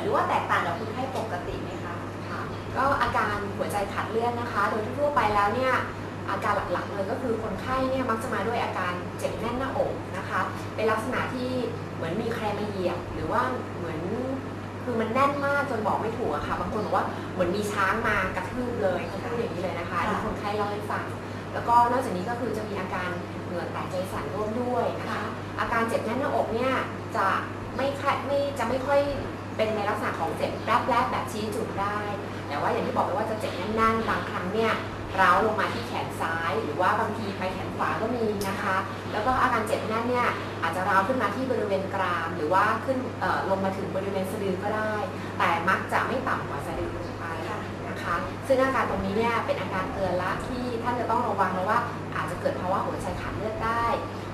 หรือว่าแตกต่างกับคนไข้ปกติไหมคะค่ะก็อาการหัวใจขาดเลือดนะคะ โดยทั่วๆไปแล้วเนี่ยอาการหลักๆเลยก็คือคนไข้เนี่ยมักจะมาด้วยอาการเจ็บแน่นหน้าอกนะคะ เป็นลักษณะที่เหมือนมีใครมาเหยียบหรือว่าเหมือนคือมันแน่นมากจนบอกไม่ถูกอะค่ะบางคนบอกว่าเหมือนมีช้างมากระทืบเลยเขาพูดอย่างนี้เลยนะคะอันนี้คนไข้เล่าให้ฟังแล้วก็นอกจากนี้ก็คือจะมีอาการเหงื่อแตกใจสั่นร่วมด้วยนะคะอาการเจ็บแน่นหน้าอกเนี่ยจะไม่ค่อยไม่จะไม่ค่อย เป็นในลักษณะของเจ็บแรบแรกแบบชี้จุดได้ แต่ว่าอย่างที่บอกไปว่าจะเจ็บแน่นๆบางครั้งเนี่ยร้าวลงมาที่แขนซ้าย หรือว่าบางทีไปแขนขวาก็มีนะคะ แล้วก็อาการเจ็บแน่นเนี่ยอาจจะร้าวขึ้นมาที่บริเวณกราม หรือว่าขึ้นเอ่อลงมาถึงบริเวณสะดือก็ได้ แต่มักจะไม่ต่ำกว่าสะดือลงไปนะคะ ซึ่งอาการตรงนี้เนี่ยเป็นอาการเตือนละที่ท่านจะต้องระวังแล้วว่าอาจจะเกิดภาวะหัวใจขาดเลือดได้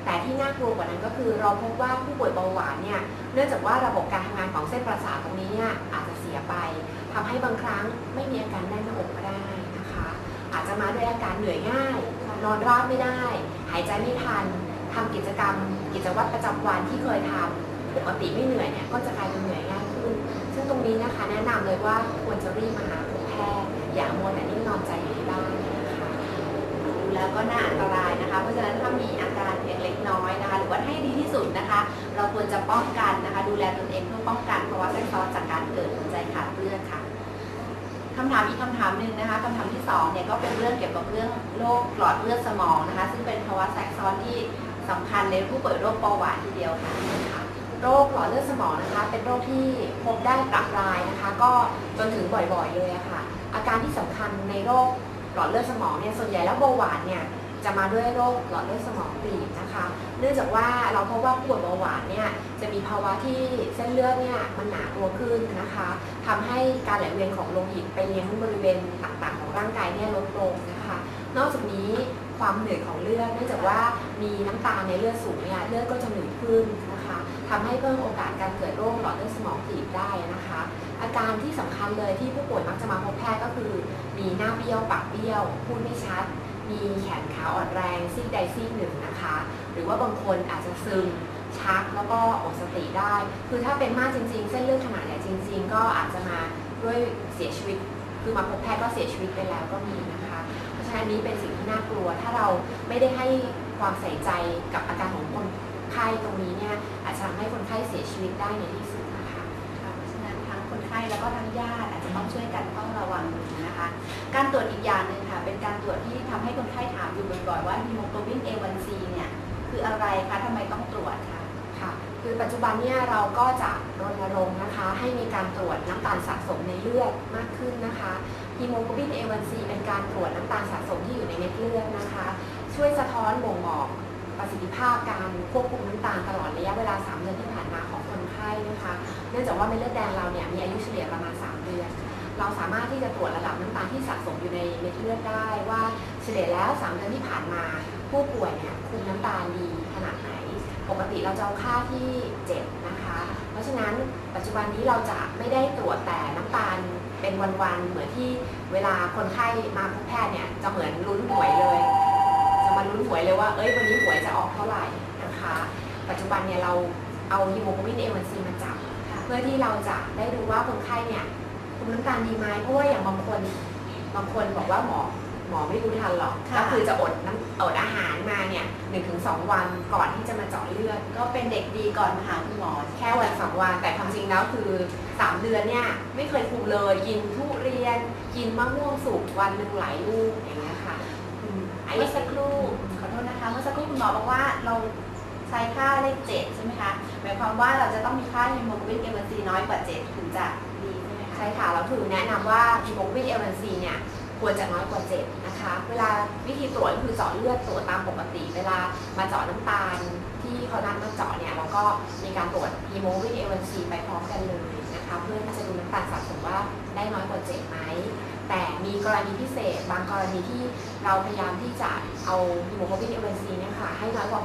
แต่ที่น่ากลัวกว่านั้นก็คือเราพบว่าผู้ป่วยเบาหวานเนี่ยเนื่องจากว่าระบบการทำงานของเส้นประสาทตรงนี้เนี่ยอาจจะเสียไปทำให้บางครั้งไม่มีอาการแน่นหน้าอกก็ได้นะคะ อาจจะมาด้วยอาการเหนื่อยง่าย นอนราบไม่ได้ หายใจไม่ทันทำกิจกรรม กิจวัตรประจำวันที่เคยทำปกติไม่เหนื่อยเนี่ยก็จะกลายเป็นเหนื่อยง่ายขึ้น ซึ่งตรงนี้นะคะแนะนำเลยว่าควรจะรีบมาหาคุณแพทย์อย่ามัวแต่นิ่งนอนใจอยู่ที่บ้าน แล้วก็น่าอันตรายนะคะ เพราะฉะนั้นถ้ามีอาการเพียงเล็กน้อยนะคะ หรือว่าให้ดีที่สุดนะคะ เราควรจะป้องกันนะคะ ดูแลตนเองเพื่อป้องกันภาวะแทรกซ้อนจากการเกิดหัวใจขาดเลือดค่ะคำถามอีกคำถามหนึ่งนะคะคำถามที่สองเนี่ยก็เป็นเรื่องเกี่ยวกับเรื่องโรคหลอดเลือดสมองนะคะ ซึ่งเป็นภาวะแทรกซ้อนที่สำคัญในผู้ป่วยโรคเบาหวานทีเดียวค่ะโรคหลอดเลือดสมองนะคะ เป็นโรคที่พบได้ปรับรายนะคะ ก็จนถึงบ่อยๆเลยะค่ะ อาการที่สำคัญในโรค หลอดเลือดสมองเนี่ยส่วนใหญ่แล้วเบาหวานเนี่ยจะมาด้วยโรคหลอดเลือดสมองตีบนะคะ เนื่องจากว่าเราพบว่าผู้ป่วยเบาหวานเนี่ยจะมีภาวะที่เส้นเลือดเนี่ยมันหนาตัวขึ้นนะคะทำให้การไหลเวียนของโลหิตไปเลี้ยงบริเวณต่างๆ ของร่างกายเนี่ยลดลงนะคะ นอกจากนี้ความเหนื่อยของเลือดเนื่องจากว่ามีน้ำตาลในเลือดสูงเนี่ยเลือดก็จะหนืดขึ้นนะคะทำให้เพิ่มโอกาสการเกิดโรคหลอดเลือดสมองตีบได้นะคะ อาการที่สำคัญเลยที่ผู้ป่วยมักจะมาพบแพทย์ก็คือ มีหน้าเบี้ยวปากเบี้ยว พูดไม่ชัด มีแขนขาอ่อนแรงซีกใดซีกหนึ่งนะคะ หรือว่าบางคนอาจจะซึมชักแล้วก็หมดสติได้ คือถ้าเป็นมากจริงๆ เส้นเลือดขนาดใหญ่จริง ๆ ก็อาจจะมาด้วยเสียชีวิต คือมาพบแพทย์ก็เสียชีวิตไปแล้วก็มีนะคะะฉะนั้นอันนี้เป็นสิ่งที่น่ากลัว ถ้าเราไม่ได้ให้ความใส่ใจกับอาการของคนไข้ตรงนี้เนี่ยอาจจะทำให้คนไข้เสียชีวิตได้ในที่สุดนะคะค่ะเพราะฉะนั้นทั้งคนไข้แล้วก็ทั้งญาติอาจจะต้องช่วยกันเฝ้าระวังดูนะคะการตรวจอีกอย่างหนึ่งค่ะเป็นการตรวจที่ทำให้คนไข้ถามอยู่บ่อยๆว่าฮีโมโกลบิน A1C เนี่ยคืออะไรคะทำไมต้องตรวจคะค่ะคือปัจจุบันเนี่ยเราก็จะรณรงค์นะคะให้มีการตรวจน้ำตาลสะสมในเลือดมากขึ้นนะคะ ฮีโมโกลบิน A1C เป็นการตรวจน้ำตาลสะสมที่อยู่ในเม็ดเลือดนะคะ ช่วยสะท้อนบ่งบอกประสิทธิภาพการควบคุมน้ำตาลตลอดระยะเวลา 3 เดือนที่ผ่านมาของคนไข้นะคะ เนื่องจากว่าเม็ดเลือดแดงเราเนี่ยมีอายุเฉลี่ยประมาณ 3 เดือน เราสามารถที่จะตรวจระดับน้ำตาลที่สะสมอยู่ในเม็ดเลือดได้ว่าเฉลี่ยแล้ว 3 เดือนที่ผ่านมา ผู้ป่วยเนี่ยคุมน้ำตาลดีขนาดไหน ปกติเราจะเอาค่าที่ 7 นะคะ ราะฉะนั้นปัจจุบันนี้เราจะไม่ได้ตรวจแต่น้ำตาลเป็นวันๆเหมือนที่เวลาคนไข้มาพบแพทย์เนี่ยจะเหมือนลุ้นหวยเลย จะมาลุ้นหวยเลยว่าเอ้ยวันนี้หวยจะออกเท่าไหร่นะคะ ปัจจุบันเนี่ยเราเอาฮีโมโกลบิน A1C มาจับ เพื่อที่เราจะได้ดูว่าคนไข้เนี่ยคุมน้ำตาลดีไหมเพราะว่าอย่างบางคนบางคนบอกว่าหมอ หมอไม่รู้ทันหรอกค่ะก็คือจะอดน้ำอดอาหารมาเนี่ยหนึ่งถึงสองวันก่อนที่จะมาเจาะเลือด ก็เป็นเด็กดีก่อนมาหาคุณหมอ แค่วันสองวัน แต่ความจริงแล้วคือ3เดือนเนี่ยไม่เคยคุมเลยกินทุเรียน กินมะม่วงสุกวันหนึ่งหลายลูกอย่างเงี้ยค่ะอืมไอ้เมื่อสักครู่ขอโทษนะคะเมื่อสักครู่คุณหมอบอกว่าเราใช้ค่าเลขเจ็ดใช่ไหมคะหมายความว่าเราจะต้องมีค่าฮีโมโกลบิน A1C น้อยกว่า7ถึงจะดีใช่ไหมคะใช่ค่ะเราถือแนะนำว่าฮีโมโกลบิน A1C เนี่ย ควรจะน้อยกว่า 7 นะคะ เวลาวิธีตรวจก็คือเจาะเลือดตรวจตามปกติ เวลามาเจาะน้ำตาลที่เขานัดมาเจาะเนี่ยเราก็มีการตรวจฮีโมโกลบิน A1C ไปพร้อมกันเลยนะคะ เพื่อที่จะดูน้ำตาลสะสมว่าได้น้อยกว่า 7 ไหม แต่มีกรณีพิเศษ บางกรณีที่เราพยายามที่จะเอาฮีโมโกลบิน A1C เนี่ยค่ะให้น้อยกว่า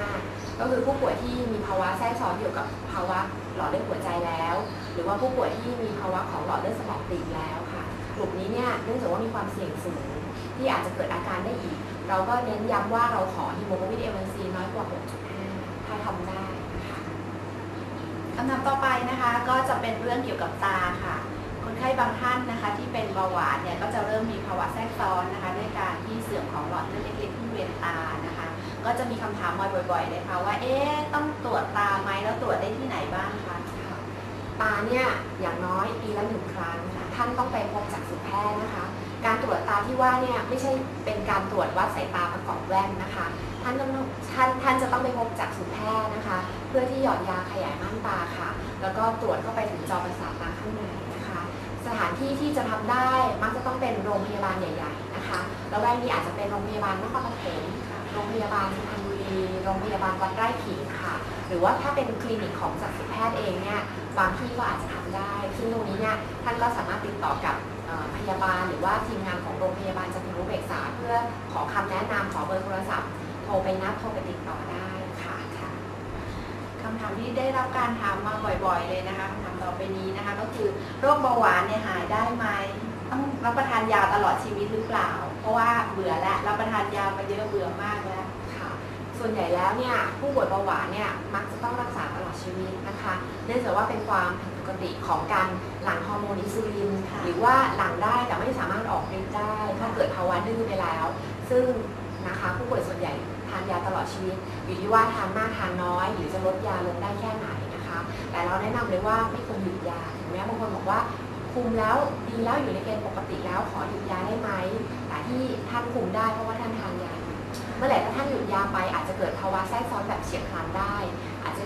6.5 ก็คือผู้ป่วยที่มีภาวะแทรกซ้อนเกี่ยวกับภาวะหลอดเลือดหัวใจแล้ว หรือว่าผู้ป่วยที่มีภาวะของหลอดเลือดสมองตีบแล้วค่ะ กลุ่มนี้เนี่ยเนื่องจากว่ามีความเสี่ยงสูงที่อาจจะเกิดอาการได้อีก เราก็เน้นย้ำว่าเราขอฮีโมโกลบิน A1C น้อยกว่า 6.5 ถ้าทำได้นะคะคำถามต่อไปนะคะก็จะเป็นเรื่องเกี่ยวกับตาค่ะคนไข้บางท่านนะคะที่เป็นเบาหวานเนี่ยก็จะเริ่มมีภาวะแทรกซ้อนนะคะด้วยการที่เสื่อมของหลอดเลือดเล็กๆที่บริเวณตานะคะ ก็จะมีคำถามมาบ่อยๆเลยค่ะว่าเอ๊ะต้องตรวจตาไหมแล้วตรวจได้ที่ไหนบ้างคะตาเนี่ยอย่างน้อยปีละหนึ่งครั้งท่านต้องไป พบจักนะคะ การตรวจตาที่ว่าเนี่ยไม่ใช่เป็นการตรวจวัดสายตาประกอบแว่นนะคะ ท่านท่านท่านจะต้องไปพบจักษุแพทย์นะคะ เพื่อที่หยอดยาขยายม่านตาค่ะ แล้วก็ตรวจเข้าไปถึงจอประสาทตาข้างในนะคะ สถานที่ที่จะทำได้มักจะต้องเป็นโรงพยาบาลใหญ่ ๆนะคะ แล้วแวกนี้อาจจะเป็นโรงพยาบาลนครปฐมโรงพยาบาลสุพรรณบุรีโรงพยาบาลวัดไร่ขิงค่ะ หรือว่าถ้าเป็นคลินิกของจักษุแพทย์เองเนี่ยบางที่ก็อาจจะทำได้ ซึ่งตรงนี้เนี่ยท่านก็สามารถติดต่อกับ พยาบาลหรือว่าทีมงานของโรงพยาบาลจันทรุเบกษา เพื่อขอคำแนะนำขอเบอร์โทรศัพท์ โทรไปนัดโทรไปติดต่อได้ค่ะค่ะคำถามที่ได้รับการถามมาบ่อยๆ เลยนะคะคำถามต่อไปนี้นะคะ ก็คือโรคเบาหวานเนี่ยหายได้ไหมต้องรับประทานยาตลอดชีวิตหรือเปล่า เพราะว่าเบื่อแล้วรับประทานยามาเยอะเบื่อมากแล้วค่ะ ส่วนใหญ่แล้วเนี่ยผู้ป่วยเบาหวานเนี่ยมักจะต้องรักษาตลอดชีวิตนะคะ เนื่องจากว่าเป็นความผิด กติของการหลั่งฮอร์โมนอิซูลินหรือว่าหลั่งได้แต่ไม่สามารถออกฤทธิ์ได้ ถ้าเกิดภาวะดื้อไปแล้ว ซึ่งนะคะผู้ป่วยส่วนใหญ่ทานยาตลอดชีวิต อยู่ที่ว่าทานมากทานน้อย หรือจะลดยาลงได้แค่ไหนนะคะ แต่เราแนะนำเลยว่าไม่ควรหยุดยาถึงแม้บางคนบอกว่าคุมแล้วดีแล้วอยู่ในเกณฑ์ปกติแล้วขอหยุดยาได้ไหมแต่ที่ท่านคุมได้เพราะว่าท่านทานยาเมื่อไหร่ถ้าท่านหยุดยาไปอาจจะเกิดภาวะแทรกซ้อนแบบเฉียบพลันได้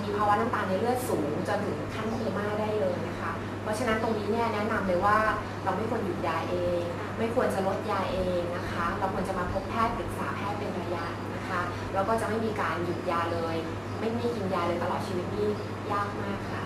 มีภาวะน้ำตาลในเลือดสูงจนถึงขั้นโคม่าได้เลยนะคะ เพราะฉะนั้นตรงนี้เนี่ยแนะนำเลยว่าเราไม่ควรหยุดยาเอง ไม่ควรจะลดยาเองนะคะ เราควรจะมาพบแพทย์ปรึกษาแพทย์เป็นระยะนะคะแล้วก็จะไม่มีการหยุดยาเลย ไม่ไม่กินยาเลยตลอดชีวิตนี่ยากมากค่ะ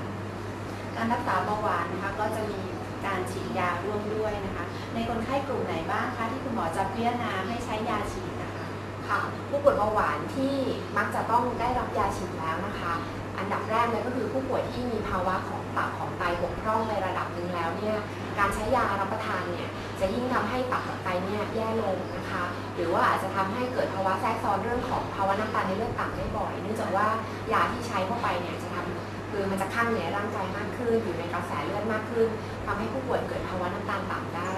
การรักษาเบาหวานนะคะก็จะมีการฉีดยาร่วมด้วยนะคะ ในคนไข้กลุ่มไหนบ้างคะที่คุณหมอจะพิจารณาให้ใช้ยาฉีดนะคะค่ะผู้ป่วยเบาหวานที่มักจะต้องได้รับยาฉีดแล้วนะคะ อันดับแรกเลยก็คือผู้ป่วยที่มีภาวะของตับของไตบกพร่องในระดับหนึ่งแล้วเนี่ยการใช้ยารับประทานเนี่ยจะยิ่งทำให้ตับกับไตเนี่ยแย่ลงนะคะ หรือว่าอาจจะทำให้เกิดภาวะแทรกซ้อนเรื่องของภาวะน้ำตาลในเลือดต่ำได้บ่อย เนื่องจากว่ายาที่ใช้เข้าไปเนี่ยจะทำคือมันจะข้างอยู่ในร่างกายมากขึ้น อยู่ในกระแสเลือดมากขึ้นทำให้ผู้ป่วยเกิดภาวะน้ำตาลต่ำได้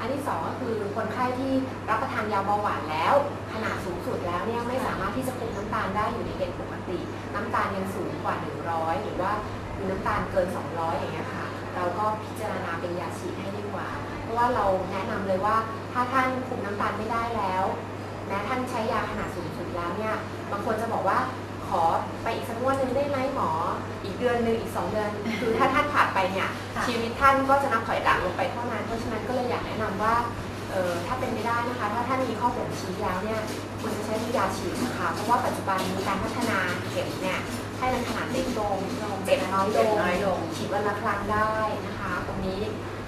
อันที่สองก็คือคนไข้ที่รับประทานยาเบาหวานแล้ว ขนาดสูงสุดแล้วเนี่ยไม่สามารถที่จะคุมน้ำตาลได้อยู่ในเกณฑ์ปกติ น้ำตาลยังสูงกว่า 100 หรือว่ามีน้ำตาลเกิน 200 อย่างเงี้ยค่ะ เราก็พิจารณาเป็นยาฉีดให้ดีกว่า เพราะว่าเราแนะนำเลยว่าถ้าท่านคุมน้ำตาลไม่ได้แล้วแม้ท่านใช้ยาขนาดสูงสุดแล้วเนี่ยบางคนจะบอกว่าขอ ดือนหนึ่งอีกสองเดือน คือถ้าท่านผ่านไปเนี่ยค่ะชีวิตท่านก็จะนับถอยหลังลงไปเท่านั้น เพราะฉะนั้นก็เลยอยากแนะนำว่าเออถ้าเป็นไปได้นะคะ ถ้าท่านมีข้อบ่งชี้แล้วเนี่ยควรจะใช้ยาฉีดนะคะเพราะว่าปัจจุบันมีการพัฒนาเข็มเนี่ยให้มันขนาดเล็กลงเจ็บน้อยลเจ็บงน้อยลงฉีดวันละครั้งได้นะคะ ตรงนี้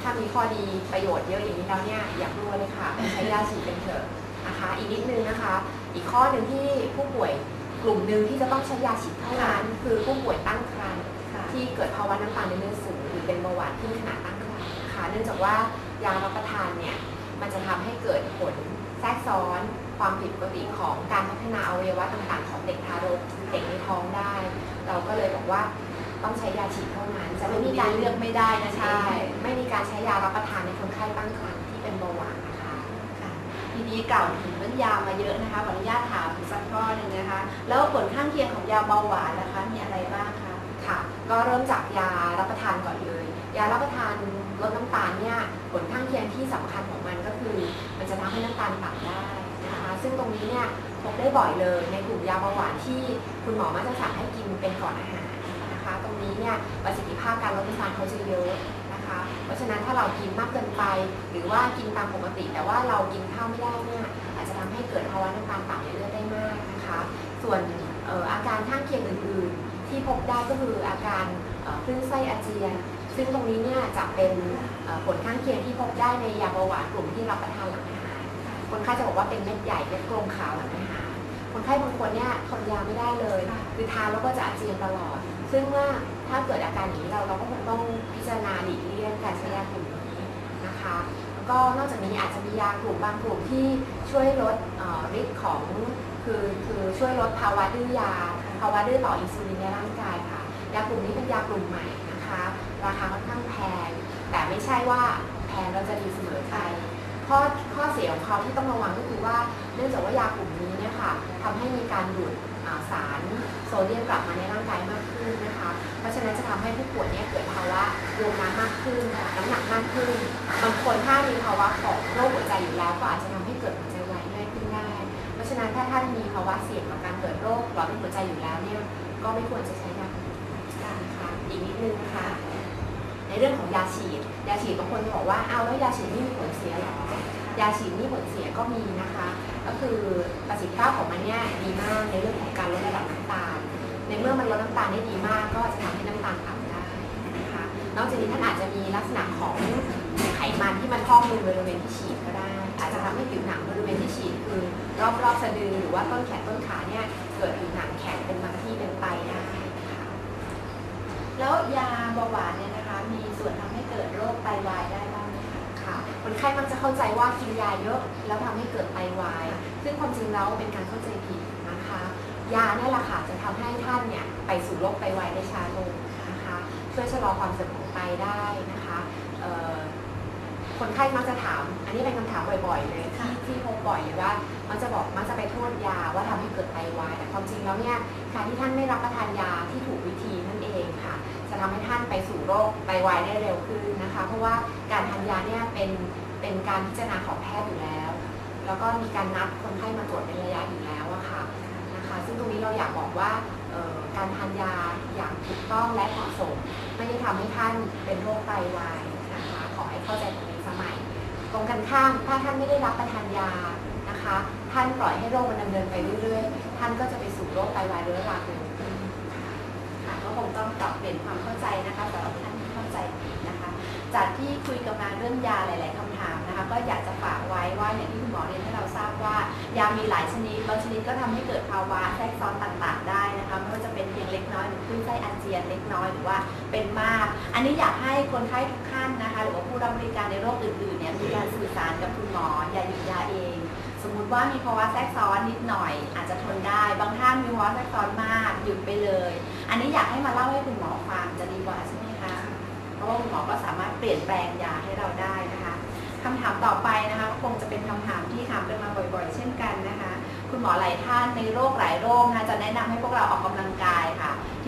ถ้ามีข้อดีประโยชน์เยอะอย่างนี้แล้วเนี่ยอยากรู้เลยค่ะใช้ยาฉีดเป็นเถอะนะคะ อีกนิดนึงนะคะ อีกข้อหนึ่งที่ผู้ป่วยกลุ่มหนึ่งที่จะต้องใช้ยาฉีดเท่านั้น คือผู้ป่วยตั้งครรภ์ค่ะ ที่เกิดภาวะน้ำตาลในเลือดสูงหรือเป็นเบาหวานที่ขนาดตั้งครรภ์นะคะเนื่องจากว่ายารับประทานเนี่ยมันจะทำให้เกิดผลแทรกซ้อนความผิดปกติของการพัฒนาอวัยวะต่างๆ ของเด็กทารกเด็กในท้องได้ เราก็เลยบอกว่าต้องใช้ยาฉีดเท่านั้น จะจะไม่ไม่มีมีกาการรเลืเลืออกกไม่ได้นะใช่ใช่ไม่มีการใช้ยารับประทานในคนไข้ตั้งครรภ์ที่เป็นเบาหวานนะคะค่ะทีนี้กล่าวถึงเรื่องยามาเยอะนะคะขออนุญาตถามสักข้อหนึ่งนะคะ แล้วผลข้างเคียงของยาเบาหวานนะคะมีอะไรบ้างคะค่ะ ก็เริ่มจากยารับประทานก่อนเลย ยารับประทานลดน้ำตาลเนี่ยผลข้างเคียงที่สำคัญของมันก็คือ มันจะทำให้น้ำตาลต่ำได้นะคะซึ่งตรงนี้เนี่ยพบได้บ่อยเลยในกลุ่มยาเบาหวานที่คุณหมอมักจะสั่งให้กินเป็นก่อนอาหารนะคะตรงนี้เนี่ยประสิทธิภาพการลดน้ำตาลเขาจะเยอะนะคะเพราะฉะนั้นถ้าเรากินมากเกินไป หรือว่ากินตามปกติ แต่ว่าเรากินข้าวไม่ได้เนี่ยอาจจะทำให้เกิดภาวะน้ำตาลต่ำในเลือดได้มากนะคะส่วนเอ่ออาการข้างเคียงอื่นๆ ที่พบได้ก็คืออาการคลื่นไส้อาเจียน ซึ่งตรงนี้เนี่ยจะเป็นผลข้างเคียงที่พบได้ในยาเบาหวานกลุ่มที่รับประทานหลังอาหาร คนไข้จะบอกว่าเป็นเม็ดใหญ่เม็ดกลมขาวหลังอาหาร คนไข้บางคนเนี่ยทนยาไม่ได้เลยคือทานแล้วก็จะอาเจียนตลอด ซึ่งว่าถ้าเกิดอาการอย่างนี้เราเราก็คงต้องพิจารณาหลีกเลี่ยงการใช้ยากลุ่มนี้นะคะก็นอกจากนี้อาจจะมียากลุ่มบางกลุ่มที่ช่วยลดฤทธิ์ของคือคือช่วยลดภาวะดื้อยา ภาวะดื้อต่ออินซูลินในร่างกายค่ะ ยากลุ่มนี้เป็นยากลุ่มใหม่นะคะ ราคาค่อนข้างแพง แต่ไม่ใช่ว่าแพงเราจะดีเสมอไปข้อข้อเสียของเขาที่ต้องระวังก็คือว่าเนื่องจากว่ายากลุ่มนี้เนี่ยค่ะทำให้มีการดูดสารโซเดียมกลับมาในร่างกายมากขึ้นนะคะ เพราะฉะนั้นจะทำให้ผู้ป่วยเนี่ยเกิดภาวะรวมน้ำมากขึ้น น้ำหนักมากขึ้น บางคนถ้ามีภาวะของโรคหัวใจอยู่แล้วก็อาจจะทำให้เกิดหัวใจ นั้นถ้าท่านมีภาวะเสี่ยงต่อการเกิดโรคหลอดเลือดหัวใจอยู่แล้วเนี่ยก็ไม่ควรจะใช้ยาคุมนะคะอีกนิดนึงนะคะในเรื่องของยาฉีด ยาฉีดบางคนบอกว่าเอาแล้วยาฉีดไม่มีผลเสียหรอยาฉีดมีผลเสียก็มีนะคะ ก็คือประสิทธิภาพของมันเนี่ยดีมากในเรื่องของการลดระดับน้ำตาล ในเมื่อมันลดน้ำตาลได้ดีมาก ก็จะทำให้น้ำตาลต่ำได้นะคะนอกจากนี้ท่านอาจจะมีลักษณะของไขมันที่มันพอกอยู่บริเวณที่ฉีดก็ได้ อาจจะทำให้ผิวหนังบริเวณที่ฉีดคือรอบรอบๆสะดือหรือว่าต้นแขนต้นขาเนี่ยเกิดผิวหนังแข็งเป็นบางที่เป็นไตได้นะคะแล้วยาเบาหวานเนี่ยนะคะ มีส่วนทำให้เกิดโรคไตวายได้บ้างไหมคะค่ะคนไข้มักจะเข้าใจว่ากินยาเยอะแล้วทำให้เกิดไตวาย ซึ่งความจริงแล้วเป็นการเข้าใจผิดนะคะ ยาเนี่ยแหละค่ะจะทำให้ท่านเนี่ยไปสู่โรคไตวายได้ช้าลงนะคะช่วยชะลอความเสื่อมของไตได้นะคะ คนไข้มักจะถาม อันนี้เป็นคำถามบ่อยๆเลยที่ที่พบบ่อยเลยว่า มักจะบอกมักจะไปโทษยาว่าทำให้เกิดไตวายแต่ความจริงแล้วเนี่ยการที่ท่านไม่รับประทานยาที่ถูกวิธีนั่นเองค่ะ จะทำให้ท่านไปสู่โรคไตวายได้เร็วขึ้นนะคะ เพราะว่าการทานยาเนี่ยเป็นเป็นการพิจารณาของแพทย์อยู่แล้ว แล้วก็มีการนัดคนไข้มาตรวจเป็นระยะอยู่แล้วอะค่ะนะคะ ซึ่งตรงนี้เราอยากบอกว่าเอ่อการทานยาอย่างถูกต้องและเหมาะสม ไม่ได้ทำให้ท่านเป็นโรคไตวายนะคะ ขอให้เข้าใจตรงนี้สมัยต รงกันข้ามถ้าท่านไม่ได้รับประทานยานะคะ ท่านปล่อยให้โรคมันดำเนินไปเรื่อยๆ ท่านก็จะไปสู่โรคไตวายเรื้อรังเร็วขึ้นค่ะก็คงต้องปรับเปลี่ยนความเข้าใจนะคะสำหรับท่านที่เข้าใจผิดนะคะ จากที่คุยกันมาเรื่องยาหลาย ๆคำถามนะคะ ก็อยากจะฝากไว้ว่าอย่างที่คุณหมอเรียนให้เราทราบว่ายามีหลายชนิดบางชนิดก็ทำให้เกิดภาวะแทรกซ้อนต่าง ๆ ได้ ยนเล็กน้อยหรือว่าเป็นมาก อันนี้อยากให้คนไข้ทุกท่านนะคะ หรือว่าผู้รับบริการในโรคอื่นๆเนี่ยมีการสื่อสารกับคุณหมออย่าหยุดยาเอง สมมุติว่ามีภาวะแทรกซ้อนนิดหน่อย อาจจะทนได้ บางท่านมีภาวะแทรกซ้อนมากหยุดไปเลย อันนี้อยากให้มาเล่าให้คุณหมอฟังจะดีกว่าใช่ไหมคะเพราะว่าคุณหมอก็สามารถเปลี่ยนแปลงยาให้เราได้นะคะคำถามต่อไปนะคะก็คงจะเป็นคำถามที่ถามกันมาบ่อย ๆ เช่นกันนะคะ คุณหมอหลายท่านในโรคหลายโรคนะจะแนะนำให้พวกเราออกกำลังกาย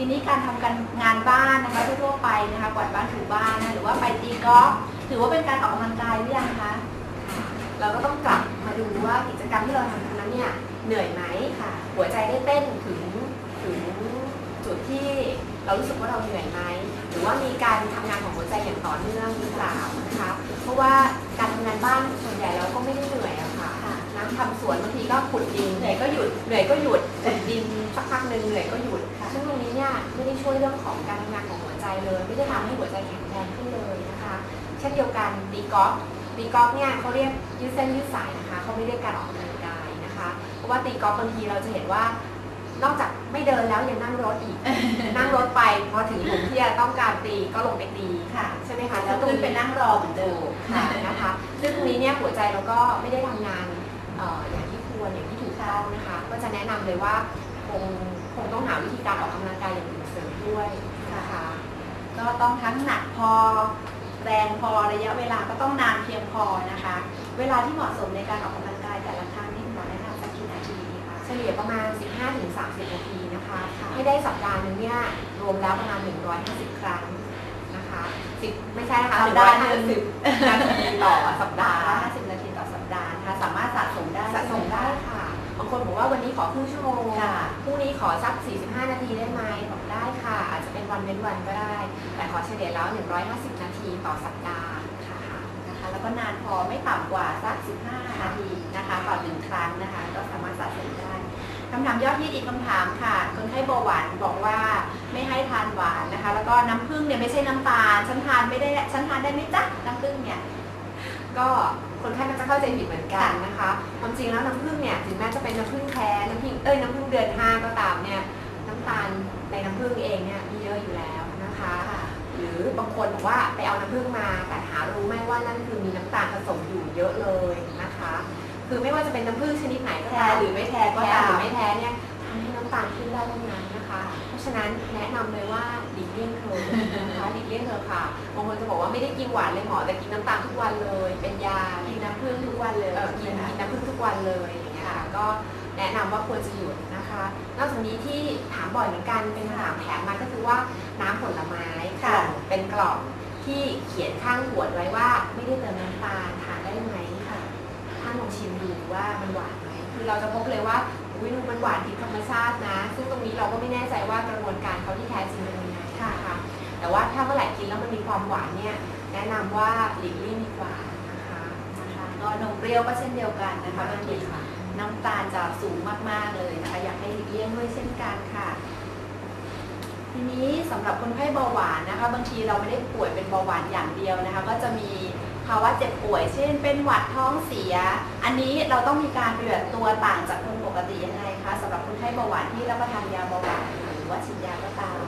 ทีนี้การทำการงานบ้านนะคะทั่วไปนะคะกวาดบ้านถูบ้านนะหรือว่าไปตีกอล์ฟถือว่าเป็นการออกกำลังกายหรือยังคะเราก็ต้องกลับมาดูว่ากิจกรรมที่เราทำนั้นเนี่ยเหนื่อยไหมค่ะหัวใจได้เต้นถึงถึงจุดที่เรารู้สึกว่าเราเหนื่อยไหมหรือว่ามีการทำงานของหัวใจอย่างต่อเนื่องหรือเปล่านะคะเพราะว่าการทำงานบ้านส่วนใหญ่เราก็ไม่ได้เหนื่อยอะ ค่ะค่ะน้ำทำสวนบางทีก็ขุดดินเหนื่อยก็หยุดเหนื่อยก็หยุดขุดดินสักพักหนึ่งเหนื่อยก็หยุดค่ะซึ่งตรงนี้เนี่ยไม่ได้ช่วยเรื่องของการทำงานของหัวใจเลย ไม่ได้ทำให้หัวใจแข็งแรงขึ้นเลยนะคะเช่นเดียวกันตีกอล์ฟตีกอล์ฟเนี่ยเขาเรียกยืดเส้นยืดสายนะคะเขาไม่เรียกการออกกำลังกายนะคะเพราะว่าตีกอล์ฟบางทีเราจะเห็นว่านอกจากไม่เดินแล้วยังนั่งรถอีก นั่งรถไปพอถึงหลุมที่จะต้องการตีก็ลงไปตีค่ะใช่ไหมคะแล้วขึ้นไปนั่งรอเหมือนเดิมค่ะนะคะซึ่งตรงนี้เนี่ยหัวใจเราก็ไม่ได้ทำงานเอ่ออย่างที่ควรอย่างที่ถูกต้องนะคะ ก็จะแนะนำเลยว่าคงคงต้องหาวิธีการออกกำลังกายอย่างอื่นเสริมด้วยนะคะก็ต้องทั้งหนักพอแรงพอระยะเวลาก็ต้องนานเพียงพอนะคะ เวลาที่เหมาะสมในการออกกำลังกายแต่ละครั้งนี่คุณหมอแนะนำสักกี่นาทีดีคะเฉลี่ยประมาณ 15-30 นาทีนะคะ ให้ได้สัปดาห์หนึงเนี่ยรวมแล้วประมาณ 150 ครั้งนะคะ10ไม่ใช่นะคะสัปดาห์หนึ่ง150นาทีต่อสัปดาห์ คนบอกว่าวันนี้ขอครึ่งชั่วโมงค่ะพรุ่งนี้ขอสัก 45 นาทีได้ไหมบอกได้ค่ะ อาจจะเป็นวันเว้นวันก็ได้ แต่ขอเฉลี่ยแล้ว 150 นาทีต่อสัปดาห์ค่ะนะคะ แล้วก็นานพอไม่ต่ำกว่าสัก 15 นาทีนะคะต่อหนึ่งครั้งนะคะ ก็สามารถสะสมได้คำถามยอดฮิตอีกคำถามค่ะ คนไข้เบาหวานบอกว่าไม่ให้ทานหวานนะคะ แล้วก็น้ำผึ้งเนี่ยไม่ใช่น้ำตาลฉันทานไม่ได้ฉันทานได้ไหมจ๊ะน้ำผึ้งเนี่ย ก็คนไข้ก็จะเข้าใจผิดเหมือนกันนะคะความจริงแล้วน้ำผึ้งเนี่ยถึงแม้จะเป็นน้ำผึ้งแท้น้ำผึ้งเอ้ยน้ำผึ้งเดือนห้าก็ตามเนี่ยน้ำตาลในน้ำผึ้งเองเนี่ยมีเยอะอยู่แล้วนะคะ หรือบางคนบอกว่าไปเอาน้ำผึ้งมาแต่หารู้ไหมว่านั่นคือมีน้ำตาลผสมอยู่เยอะเลยนะคะ คือไม่ว่าจะเป็นน้ำผึ้งชนิดไหนก็แท้ตามหรือไม่แท้ก็แท้ตาหรืมอไม่แท้เนี่ยทำให้น้ำตาลขึ้นได้ทั้งนั้นนะคะ เพราะฉะนั้นแนะนำเลยว่าดี ลี่ยงเธอนะคะหลีกเลี่ยงเธอค่ะบางคนจะบอกว่าไม่ได้กินหวานเลยหมอแต่กินน้ำตาลทุกวันเลย เป็นยากินน้ำผึ้งทุกวันเลยกินน้ำผึ้งทุกวันเลยอย่างเงี้ยค่ะก็แนะนำว่าควรจะหยุดนะคะ นอกจากนี้ที่ถามบ่อยเหมือนกันเป็นคำถามแถมมาก็คือว่าน้ำผลไม้กล่องเป็นกล่องที่เขียนข้างขวดไว้ว่า ไม่ได้เติมน้ำตาลทานได้ไหมค่ะท่านลองชิมดูว่ามันหวานไหมคือเราจะพบเลยว่าอุ้ยดูมันหวานผิดธรรมชาตินะ ซึ่งตรงนี้เราก็ไม่แน่ใจว่ากระบวนการเขาที่แท้จริงเป็นยังไง แต่ว่าถ้าเมื่อไหร่กินแล้วมันมีความหวานเนี่ยแนะนำว่าหลีกเลี่ยงดีกว่านะคะนะคะก็นมเปรี้ยวก็เช่นเดียวกันนะคะบางทีน้ำตาลจะสูงมากๆเลยนะคะอยากให้หลีกเลี่ยงด้วยเช่นกันค่ะทีนี้สำหรับคนไข้เบาหวานนะคะ บางทีเราไม่ได้ป่วยเป็นเบาหวานอย่างเดียวนะคะ ก็จะมีภาวะเจ็บป่วย เช่น เป็นหวัดท้องเสีย อันนี้เราต้องมีการปฏิบัติตัวต่างจากคนปกติยังไงคะสำหรับคนไข้เบาหวานที่รับประทานยาเบาหวานหรือว่าฉีดยาก็ตาม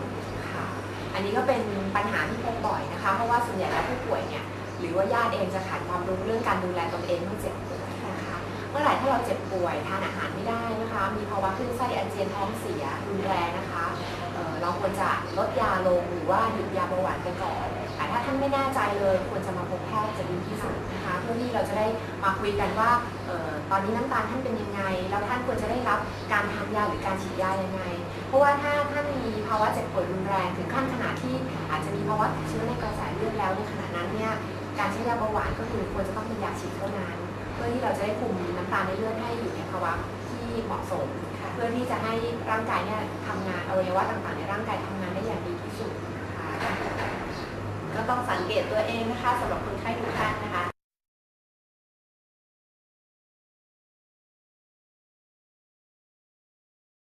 อันนี้ก็เป็นปัญหาที่พบบ่อยนะคะ เพราะว่าส่วนใหญ่แล้วผู้ป่วยเนี่ยหรือว่าญาติเองจะขาดความรู้เรื่องการดูแลตนเองเมื่อเจ็บป่วยนะคะเมื่อไหร่ถ้าเราเจ็บป่วยทานอาหารไม่ได้นะคะ มีภาวะคลื่นไส้อาเจียนท้องเสียรุนแรงนะคะเเราควรจะลดยาลงหรือว่าหยุดยาเบาหวานไปก่อนแต่ถ้าท่านไม่แน่ใจเลยควรจะมาพบแพทย์จะดีที่สุดนะคะเพื่อที่เราจะได้มาคุยกันว่าออตอนนี้น้ำตาลท่านเป็นยังไง แล้วท่านควรจะได้รับการทานยาหรือการฉีดยายังไง ราะว่าถ้าท่านมีภาวะเจ็บป่วยรุนแรงถึงขั้นขนาดที่อาจจะมีภาวะติดเชื้อในกระแสเลือดแล้วในขณะนั้นเนี่ยการใช้ยาเบาหวานก็คือควรจะต้องเป็นยาฉีดเท่านั้นเพื่อที่เราจะได้คุมน้ำตาลในเลือดให้อยู่ในภาวะที่เหมาะสม เพื่อที่จะให้ร่างกายเนี่ยทำงานอวัยวะต่างๆในร่างกายทำงานได้อย่างดีที่สุดนะคะก็ต้องสังเกตตัวเองนะคะสำหรับคนไข้ทุกท่านนะคะ